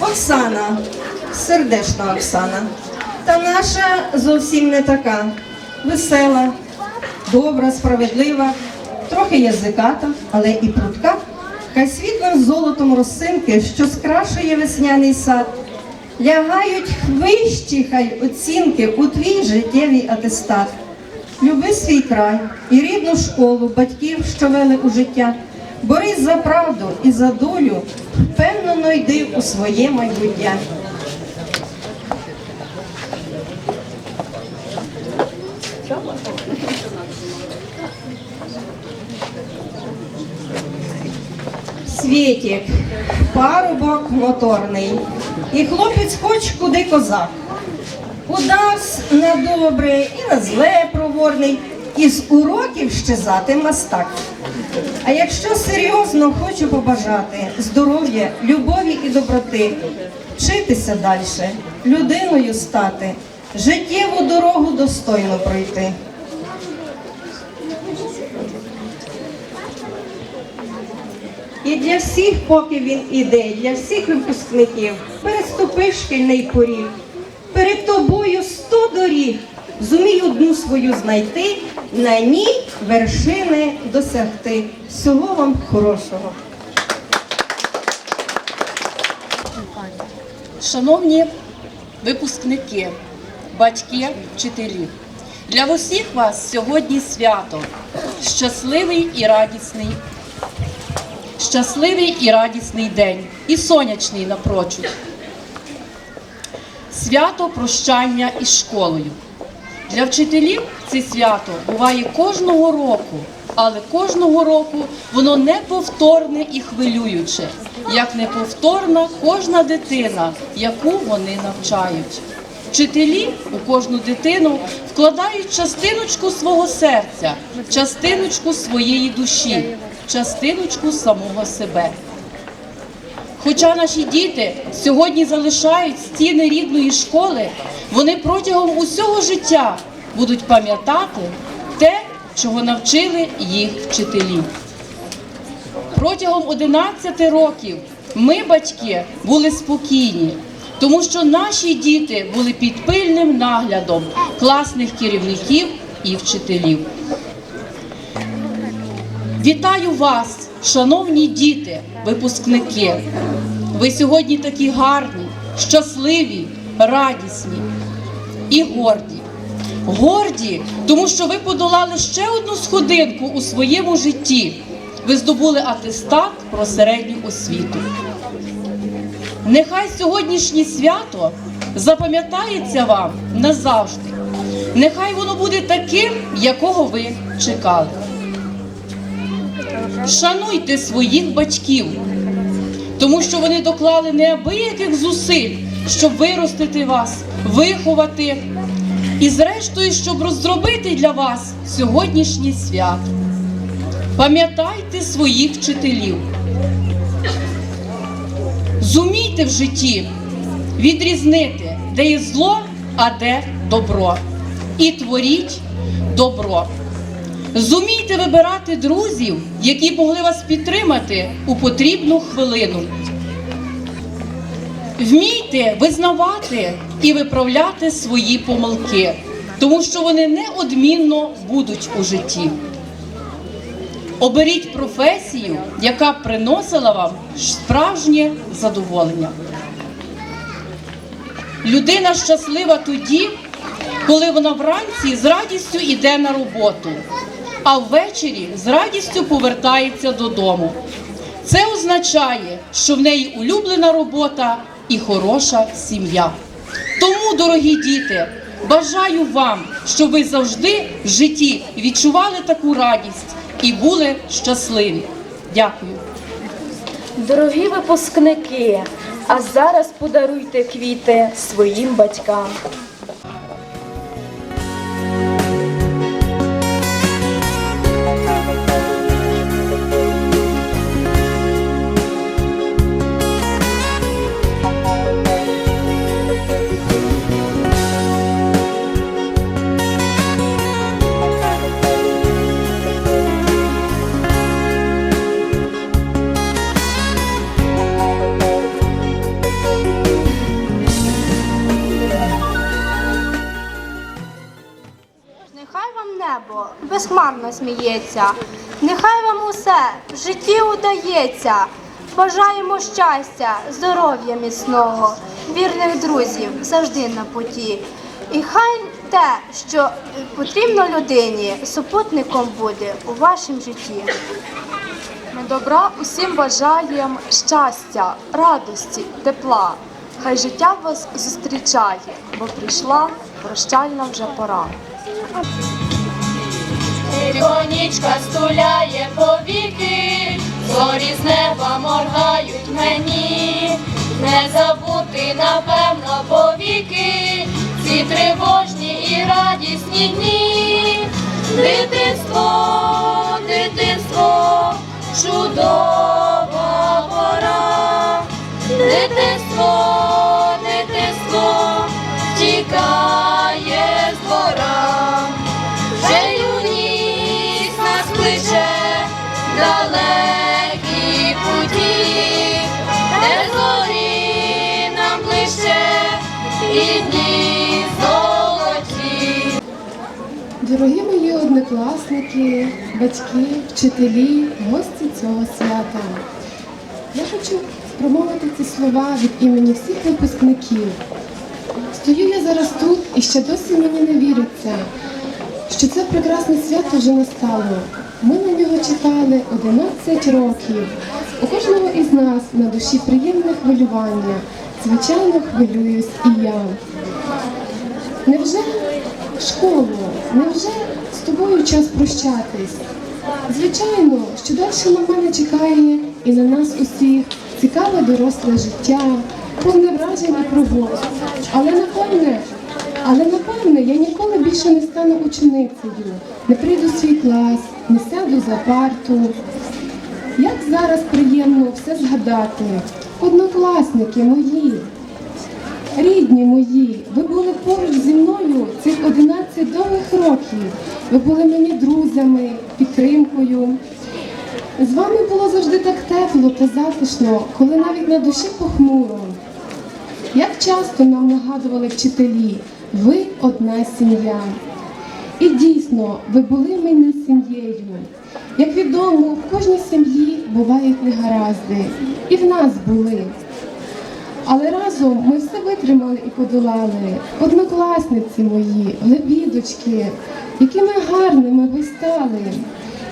Оксана, сердечна Оксана. Та наша зовсім не така. Весела, добра, справедлива, трохи язиката, але і прутка. Хай світлим золотом росинки, що скрашує весняний сад. Лягають вищі хай оцінки у твій життєвий атестат. Люби свій край і рідну школу, батьків, що вели у життя. Борись за правду і за долю, впевнено йди у своє майбуття. Світік, парубок моторний, і хлопець хоч куди козак. Удасть на добре і на зле проворний, із уроків щезати мастак. А якщо серйозно хочу побажати здоров'я, любові і доброти, вчитися далі, людиною стати, життєву дорогу достойно пройти. І для всіх, поки він іде, для всіх випускників, переступи шкільний поріг. Перед тобою сто доріг, зумій одну свою знайти, на ній вершини досягти. Всього вам хорошого. Шановні випускники, батьки, вчителі, для усіх вас сьогодні свято, щасливий і радісний, щасливий і радісний день, і сонячний напрочуд. Свято прощання із школою. Для вчителів це свято буває кожного року, але кожного року воно неповторне і хвилююче, як неповторна кожна дитина, яку вони навчають. Вчителі у кожну дитину вкладають частиночку свого серця, частиночку своєї душі, частиночку самого себе. Хоча наші діти сьогодні залишають стіни рідної школи, вони протягом усього життя будуть пам'ятати те, чого навчили їх вчителі. Протягом 11 років ми, батьки, були спокійні, тому що наші діти були під пильним наглядом класних керівників і вчителів. Вітаю вас, шановні діти, випускники. Ви сьогодні такі гарні, щасливі, радісні і горді. Горді, тому що ви подолали ще одну сходинку у своєму житті. Ви здобули атестат про середню освіту. Нехай сьогоднішнє свято запам'ятається вам назавжди. Нехай воно буде таким, якого ви чекали. Шануйте своїх батьків, тому що вони доклали неабияких зусиль, щоб виростити вас, виховати і, зрештою, щоб розробити для вас сьогоднішнє свято. Пам'ятайте своїх вчителів. Зумійте в житті відрізнити, де є зло, а де добро. І творіть добро. Зумійте вибирати друзів, які могли вас підтримати у потрібну хвилину. Вмійте визнавати і виправляти свої помилки, тому що вони неодмінно будуть у житті. Оберіть професію, яка приносила вам справжнє задоволення. Людина щаслива тоді, коли вона вранці з радістю йде на роботу, а ввечері з радістю повертається додому. Це означає, що в неї улюблена робота і хороша сім'я. Тому, дорогі діти, бажаю вам, щоб ви завжди в житті відчували таку радість і були щасливі. Дякую. Дорогі випускники, а зараз подаруйте квіти своїм батькам. Сміється. Нехай вам усе в житті удається. Бажаємо щастя, здоров'я міцного, вірних друзів завжди на путі. І хай те, що потрібно людині, супутником буде у вашому житті. Ми добра усім бажаєм щастя, радості, тепла. Хай життя вас зустрічає, бо прийшла прощальна вже пора. Тихонічка стуляє повіки, зорі з неба моргають мені, не забути, напевно, повіки, ці тривожні і радісні дні. Дитинство, дитинство, чудова пора, Дорогі мої однокласники, батьки, вчителі, гості цього свята. Я хочу промовити ці слова від імені всіх випускників. Стою я зараз тут і ще досі мені не віриться, що це прекрасне свято вже настало. Ми на нього чекали 11 років. У кожного із нас на душі приємне хвилювання. Звичайно, хвилююсь і я. Невже школу, невже з тобою час прощатись? Звичайно, що далі на мене чекає і на нас усіх цікаве доросле життя, повне враження про Бог. Але напевне, але напевне, я ніколи більше не стану ученицею, не прийду в свій клас, не сяду за парту. Як зараз приємно все згадати, однокласники мої. Рідні мої, ви були поруч зі мною цих 11 довгих років. Ви були мені друзями, підтримкою. З вами було завжди так тепло та затишно, коли навіть на душі похмуро. Як часто нам нагадували вчителі, ви одна сім'я. І дійсно, ви були мені сім'єю. Як відомо, в кожній сім'ї бувають негаразди, і в нас були. Але разом ми все витримали і подолали. Однокласниці мої, лебідочки, якими гарними ви стали.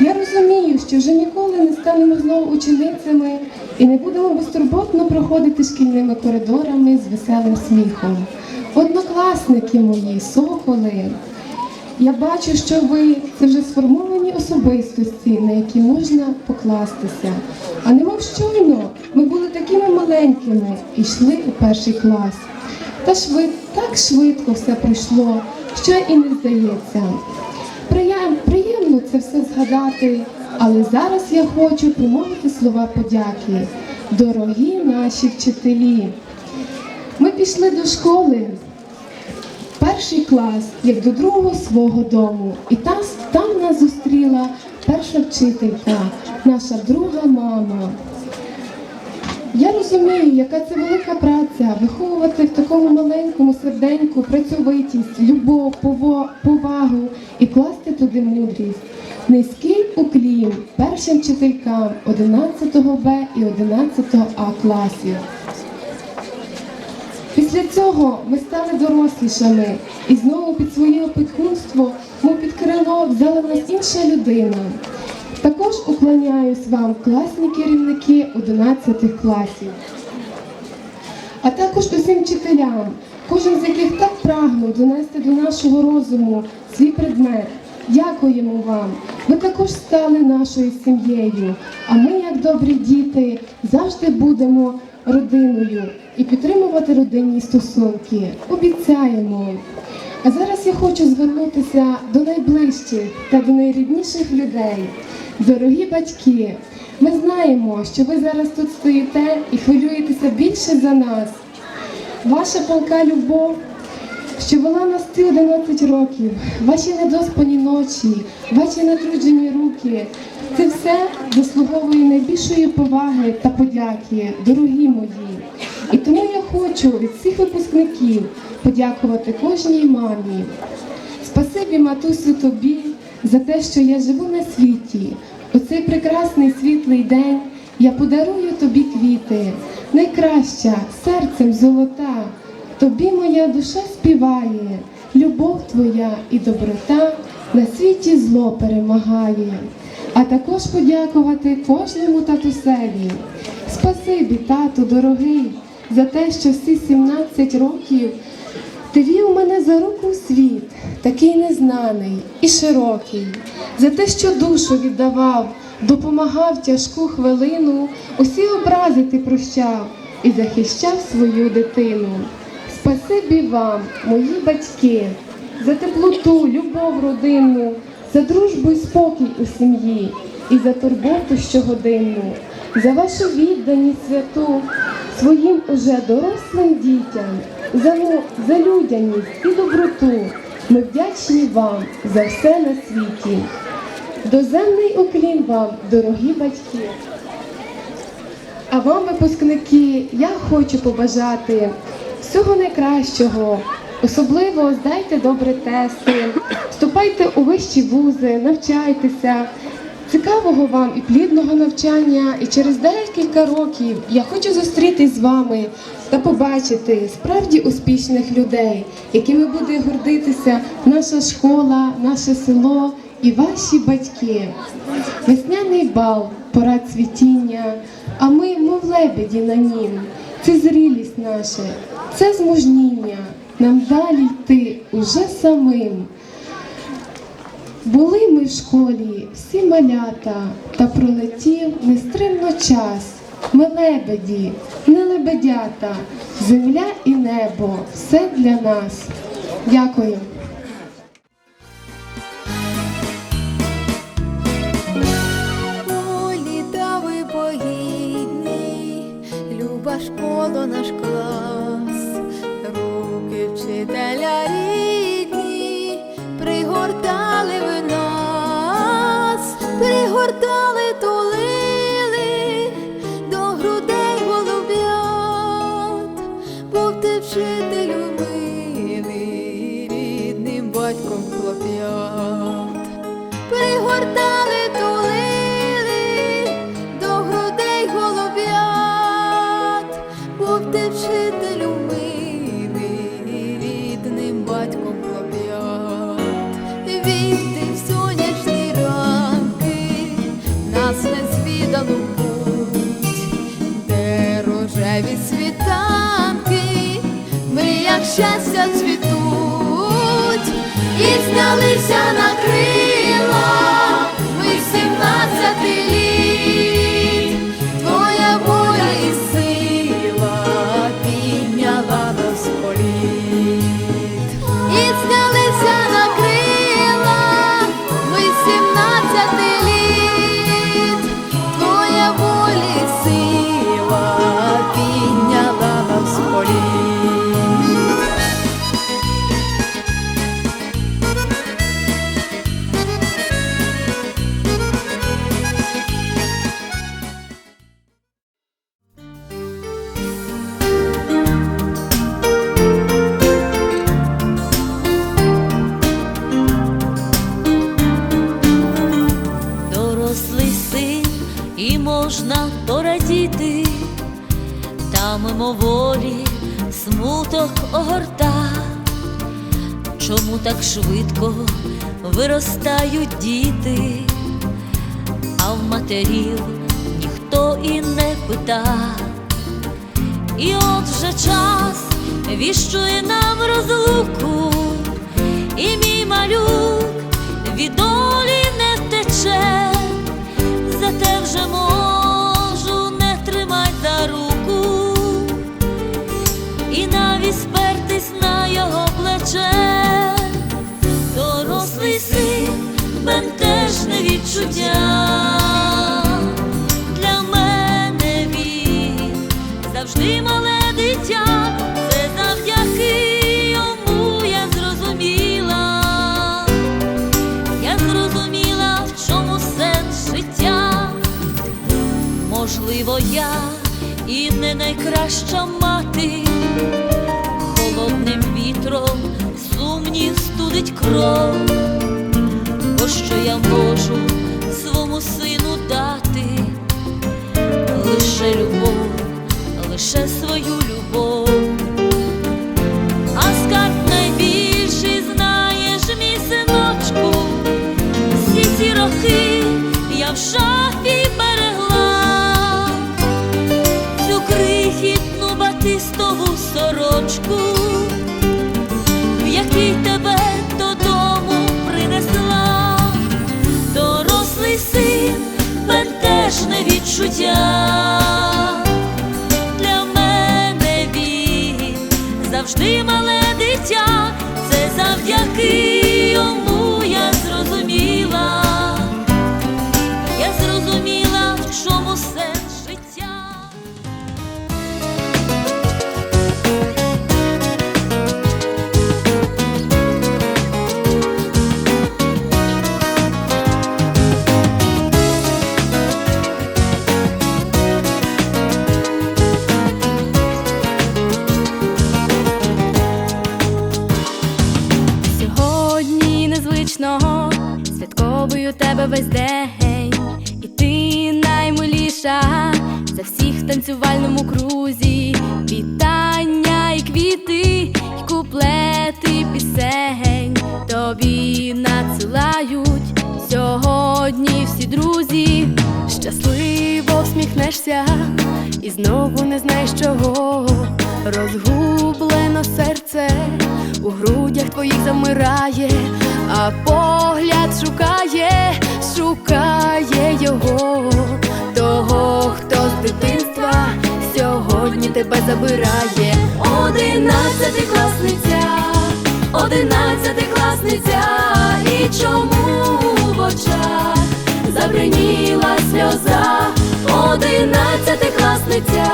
Я розумію, що вже ніколи не станемо знову ученицями і не будемо безтурботно проходити шкільними коридорами з веселим сміхом. Однокласники мої, соколи. Я бачу, що ви це вже сформовані особистості, на які можна покластися. А немов щойно ми були такими маленькими і йшли у перший клас. Та швид, так швидко все пройшло, що і не здається. Приєм, приємно це все згадати, але зараз я хочу промовити слова подяки. Дорогі наші вчителі. Ми пішли до школи, перший клас, як до другого свого дому. І там, там нас зустріла перша вчителька, наша друга мама. Я розумію, яка це велика праця виховувати в такому маленькому серденьку працьовитість, любов, повагу і класти туди мудрість. Низький уклін першим вчителькам 11 Б і 11 А класів. Після цього ми стали дорослішими і знову під своє опікунство, мов під крило, взяла нас інша людина. Також уклоняюсь вам, класні керівники 11 класів, а також усім вчителям, кожен з яких так прагнув донести до нашого розуму свій предмет. Дякуємо вам. Ви також стали нашою сім'єю. А ми, як добрі діти, завжди будемо родиною і підтримувати родинні стосунки. Обіцяємо. А зараз я хочу звернутися до найближчих та до найрідніших людей. Дорогі батьки, ми знаємо, що ви зараз тут стоїте і хвилюєтеся більше за нас. Ваша палка любов, що вела нас ці 11 років, ваші недоспані ночі, ваші натруджені руки. Це все заслуговує найбільшої поваги та подяки, дорогі мої. І тому я хочу від всіх випускників подякувати кожній мамі. Спасибі, матусю, тобі за те, що я живу на світі. У цей прекрасний світлий день я подарую тобі квіти, найкраща, серцем золота. Тобі моя душа співає, любов твоя і доброта на світі зло перемагає. А також подякувати кожному татусеві. Спасибі, тату, дорогий, за те, що всі 17 років ти вів мене за руку в світ, такий незнаний і широкий, за те, що душу віддавав, допомагав тяжку хвилину, усі образи ти прощав і захищав свою дитину. Спасибі вам, мої батьки, за теплоту, любов родинну, за дружбу і спокій у сім'ї і за турботу щогодинну, за вашу відданість святу своїм уже дорослим дітям, за, за людяність і доброту. Ми вдячні вам за все на світі. Доземний уклін вам, дорогі батьки. А вам, випускники, я хочу побажати всього найкращого. Особливо здайте добре тести, вступайте у вищі вузи, навчайтеся. Цікавого вам і плідного навчання. І через декілька років я хочу зустрітись з вами та побачити справді успішних людей, якими буде гордитися наша школа, наше село і ваші батьки. Весняний бал, пора цвітіння, а ми, мов лебеді на нім. Це зрілість наша, це змужніння. Нам далі йти уже самим. Були ми в школі всі малята, та пролетів нестримно час. Ми лебеді, не лебедята, земля і небо все для нас. Дякую. Та погідні, люба школа наш клас, так швидко виростають діти, а в матерів ніхто і не пита. І от вже час віщує нам розлуку, я і не найкраща мати, холодним вітром сумнів студить кров, бо що я можу свому сину дати, лише любов, лише свою любов. Всі ці роки я в шафі Щасливо всміхнешся і знову не знаєш чого. Розгублено серце у грудях твоїх замирає, а погляд шукає, шукає його, того, хто з дитинства сьогодні тебе забирає. Одинадцятикласниця, одинадцятикласниця, і чому в очах забриніла сльоза, одинадцятикласниця,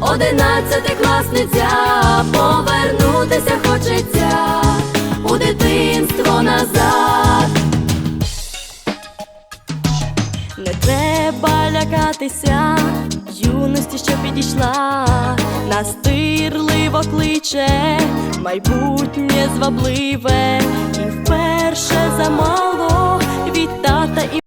одинадцятикласниця, повернутися хочеться у дитинство назад. Не треба лякатися юності, що підійшла, настирливо кличе, майбутнє звабливе, і вперше замало від тата і